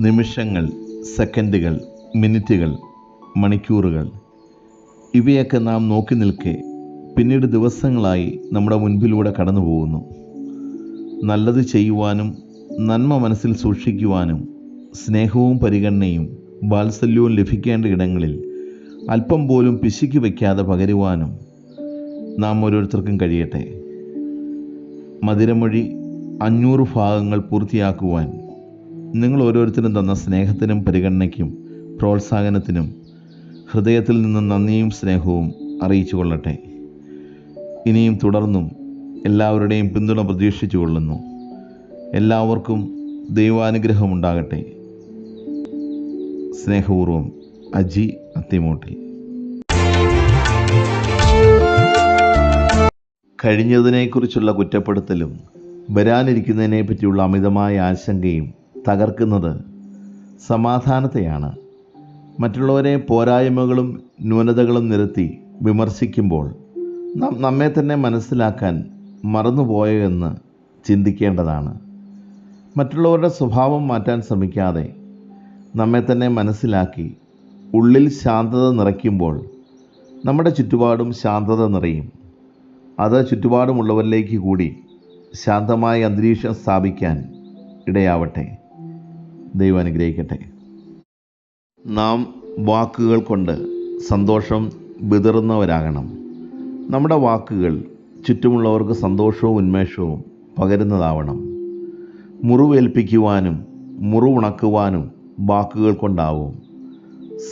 നിമിഷങ്ങൾ സെക്കൻഡുകൾ മിനിറ്റുകൾ മണിക്കൂറുകൾ. ഇവയൊക്കെ നാം നോക്കി നിൽക്കെ പിന്നീട് ദിവസങ്ങളായി നമ്മുടെ മുൻപിലൂടെ കടന്നു പോകുന്നു നല്ലത് ചെയ്യുവാനും നന്മ മനസ്സിൽ സൂക്ഷിക്കുവാനും സ്നേഹവും പരിഗണനയും വാത്സല്യവും ലഭിക്കേണ്ട ഇടങ്ങളിൽ അല്പം പോലും പിശുക്കി വയ്ക്കാതെ പകരുവാനും നാം ഓരോരുത്തർക്കും കഴിയട്ടെ. മധുരമൊഴി അഞ്ഞൂറ് ഭാഗങ്ങൾ പൂർത്തിയാക്കുവാൻ നിങ്ങൾ ഓരോരുത്തരും തന്ന സ്നേഹത്തിനും പരിഗണനയ്ക്കും പ്രോത്സാഹനത്തിനും ഹൃദയത്തിൽ നിന്നും നന്ദിയും സ്നേഹവും അറിയിച്ചു കൊള്ളട്ടെ. ഇനിയും തുടർന്നും എല്ലാവരുടെയും പിന്തുണ പ്രതീക്ഷിച്ചു കൊള്ളുന്നു. എല്ലാവർക്കും ദൈവാനുഗ്രഹം ഉണ്ടാകട്ടെ. സ്നേഹപൂർവം അജി അത്തിമൂട്ടിൽ. കഴിഞ്ഞതിനെക്കുറിച്ചുള്ള കുറ്റപ്പെടുത്തലും വരാനിരിക്കുന്നതിനെ പറ്റിയുള്ള അമിതമായ ആശങ്കയും തകർക്കുന്നത് സമാധാനത്തെയാണ്. മറ്റുള്ളവരെ പോരായ്മകളും ന്യൂനതകളും നിരത്തി വിമർശിക്കുമ്പോൾ നാം നമ്മെ തന്നെ മനസ്സിലാക്കാൻ മറന്നുപോയോ എന്ന് ചിന്തിക്കേണ്ടതാണ്. മറ്റുള്ളവരുടെ സ്വഭാവം മാറ്റാൻ ശ്രമിക്കാതെ നമ്മെ തന്നെ മനസ്സിലാക്കി ഉള്ളിൽ ശാന്തത നിറയ്ക്കുമ്പോൾ നമ്മുടെ ചുറ്റുപാടും ശാന്തത നിറയും. അത് ചുറ്റുപാടുമുള്ളവരിലേക്ക് കൂടി ശാന്തമായ അന്തരീക്ഷം സ്ഥാപിക്കാൻ ഇടയാവട്ടെ. ദൈവം അനുഗ്രഹിക്കട്ടെ. നാം വാക്കുകൾ കൊണ്ട് സന്തോഷം വിതറുന്നവരാകണം. നമ്മുടെ വാക്കുകൾ ചുറ്റുമുള്ളവർക്ക് സന്തോഷവും ഉന്മേഷവും പകരുന്നതാവണം. മുറിവേൽപ്പിക്കുവാനും മുറിവുണക്കുവാനും വാക്കുകൾ കൊണ്ടാവും.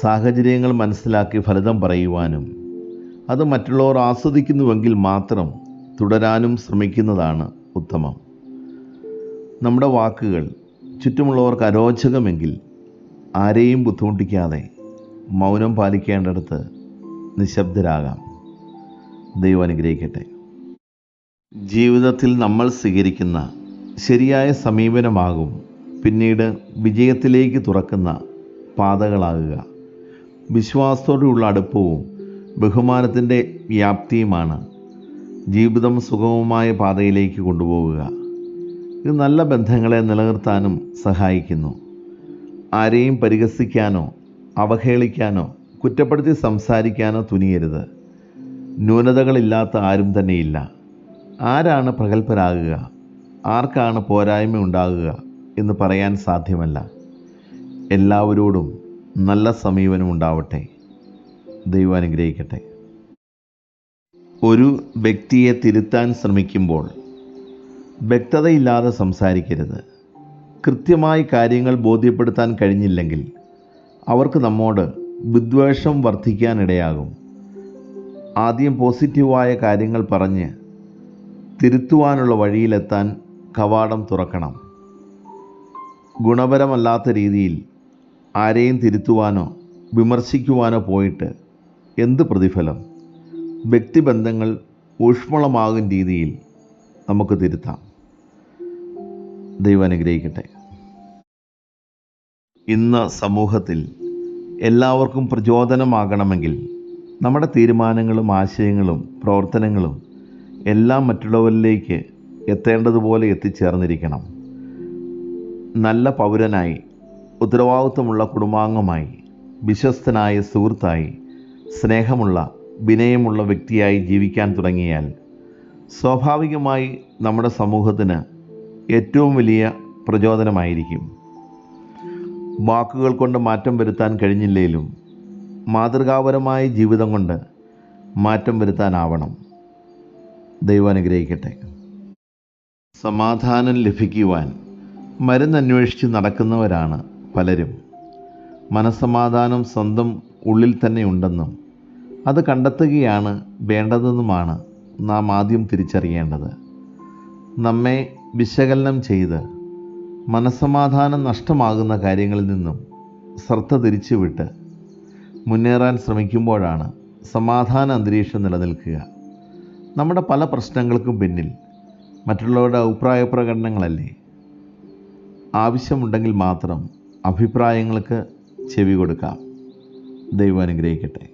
സാഹചര്യങ്ങൾ മനസ്സിലാക്കി ഫലിതം പറയുവാനും. അത് മറ്റുള്ളവർ ആസ്വദിക്കുന്നുവെങ്കിൽ മാത്രം തുടരാനും ശ്രമിക്കുന്നതാണ് ഉത്തമം. നമ്മുടെ വാക്കുകൾ ചുറ്റുമുള്ളവർക്ക് അരോചകമെങ്കിൽ ആരെയും ബുദ്ധിമുട്ടിക്കാതെ മൗനം പാലിക്കേണ്ടടുത്ത് നിശബ്ദരാകാം. ദൈവം അനുഗ്രഹിക്കട്ടെ. ജീവിതത്തിൽ നമ്മൾ സ്വീകരിക്കുന്ന ശരിയായ സമീപനമാകും. പിന്നീട് വിജയത്തിലേക്ക് തുറക്കുന്ന പാതകളാകുക. വിശ്വാസത്തോടെയുള്ള അടുപ്പവും ബഹുമാനത്തിന്റെ വ്യാപ്തിയുമാണ് ജീവിതം സുഗമമായ പാതയിലേക്ക് കൊണ്ടുപോവുക. ഇത് നല്ല ബന്ധങ്ങളെ നിലനിർത്താനും സഹായിക്കുന്നു. ആരെയും പരിഹസിക്കാനോ അവഹേളിക്കാനോ കുറ്റപ്പെടുത്തി സംസാരിക്കാനോ തുനിയരുത്. ന്യൂനതകളില്ലാത്ത ആരും തന്നെയില്ല. ആരാണ് പ്രഗത്ഭരാകുക? ആർക്കാണ് പോരായ്മ ഉണ്ടാകുക എന്ന് പറയാൻ സാധ്യമല്ല. എല്ലാവരോടും നല്ല സമീപനം ഉണ്ടാവട്ടെ. ദൈവം അനുഗ്രഹിക്കട്ടെ. ഒരു വ്യക്തിയെ തിരുത്താൻ ശ്രമിക്കുമ്പോൾ വ്യക്തതയില്ലാതെ സംസാരിക്കരുത്. കൃത്യമായി കാര്യങ്ങൾ ബോധ്യപ്പെടുത്താൻ കഴിഞ്ഞില്ലെങ്കിൽ അവർക്ക് നമ്മോട് വിദ്വേഷം വർദ്ധിക്കാനിടയാകും. ആദ്യം പോസിറ്റീവായ കാര്യങ്ങൾ പറഞ്ഞ് തിരുത്തുവാനുള്ള വഴിയിലെത്താൻ കവാടം തുറക്കണം. ഗുണപരമല്ലാത്ത രീതിയിൽ ആരെയും തിരുത്തുവാനോ വിമർശിക്കുവാനോ പോയിട്ട് എന്ത് പ്രതിഫലം? വ്യക്തിബന്ധങ്ങൾ ഊഷ്മളമാകും രീതിയിൽ നമുക്ക് തിരുത്താം. ദൈവം അനുഗ്രഹിക്കട്ടെ. ഇന്ന് സമൂഹത്തിൽ എല്ലാവർക്കും പ്രചോദനമാകണമെങ്കിൽ നമ്മുടെ തീരുമാനങ്ങളും ആശയങ്ങളും പ്രവർത്തനങ്ങളും എല്ലാം മറ്റുള്ളവരിലേക്ക് എത്തേണ്ടതുപോലെ എത്തിച്ചേർന്നിരിക്കണം. നല്ല പൗരനായി ഉത്തരവാദിത്വമുള്ള കുടുംബാംഗമായി വിശ്വസ്തനായ സുഹൃത്തായി സ്നേഹമുള്ള വിനയമുള്ള വ്യക്തിയായി ജീവിക്കാൻ തുടങ്ങിയാൽ സ്വാഭാവികമായി നമ്മുടെ സമൂഹത്തിന് ഏറ്റവും വലിയ പ്രചോദനമായിരിക്കും. വാക്കുകൾ കൊണ്ട് മാറ്റം വരുത്താൻ കഴിഞ്ഞില്ലെങ്കിലും മാതൃകാപരമായ ജീവിതം കൊണ്ട് മാറ്റം വരുത്താനാവണം. ദൈവം അനുഗ്രഹിക്കട്ടെ. സമാധാനം ലഭിക്കുവാൻ മരുന്നന്വേഷിച്ച് നടക്കുന്നവരാണ് പലരും. മനസ്സമാധാനം സ്വന്തം ഉള്ളിൽ തന്നെ ഉണ്ടെന്നും അത് കണ്ടെത്തുകയാണ് വേണ്ടതെന്നുമാണ് നാം ആദ്യം തിരിച്ചറിയേണ്ടത്. നമ്മെ വിശകലനം ചെയ്ത് മനസ്സമാധാനം നഷ്ടമാകുന്ന കാര്യങ്ങളിൽ നിന്നും ശ്രദ്ധ തിരിച്ചുവിട്ട് മുന്നേറാൻ ശ്രമിക്കുമ്പോഴാണ് സമാധാന അന്തരീക്ഷം നിലനിൽക്കുക. നമ്മുടെ പല പ്രശ്നങ്ങൾക്കും പിന്നിൽ മറ്റുള്ളവരുടെ അഭിപ്രായ പ്രകടനങ്ങളല്ലേ? ആവശ്യമുണ്ടെങ്കിൽ മാത്രം അഭിപ്രായങ്ങൾക്ക് ചെവി കൊടുക്കാം. ദൈവം അനുഗ്രഹിക്കട്ടെ.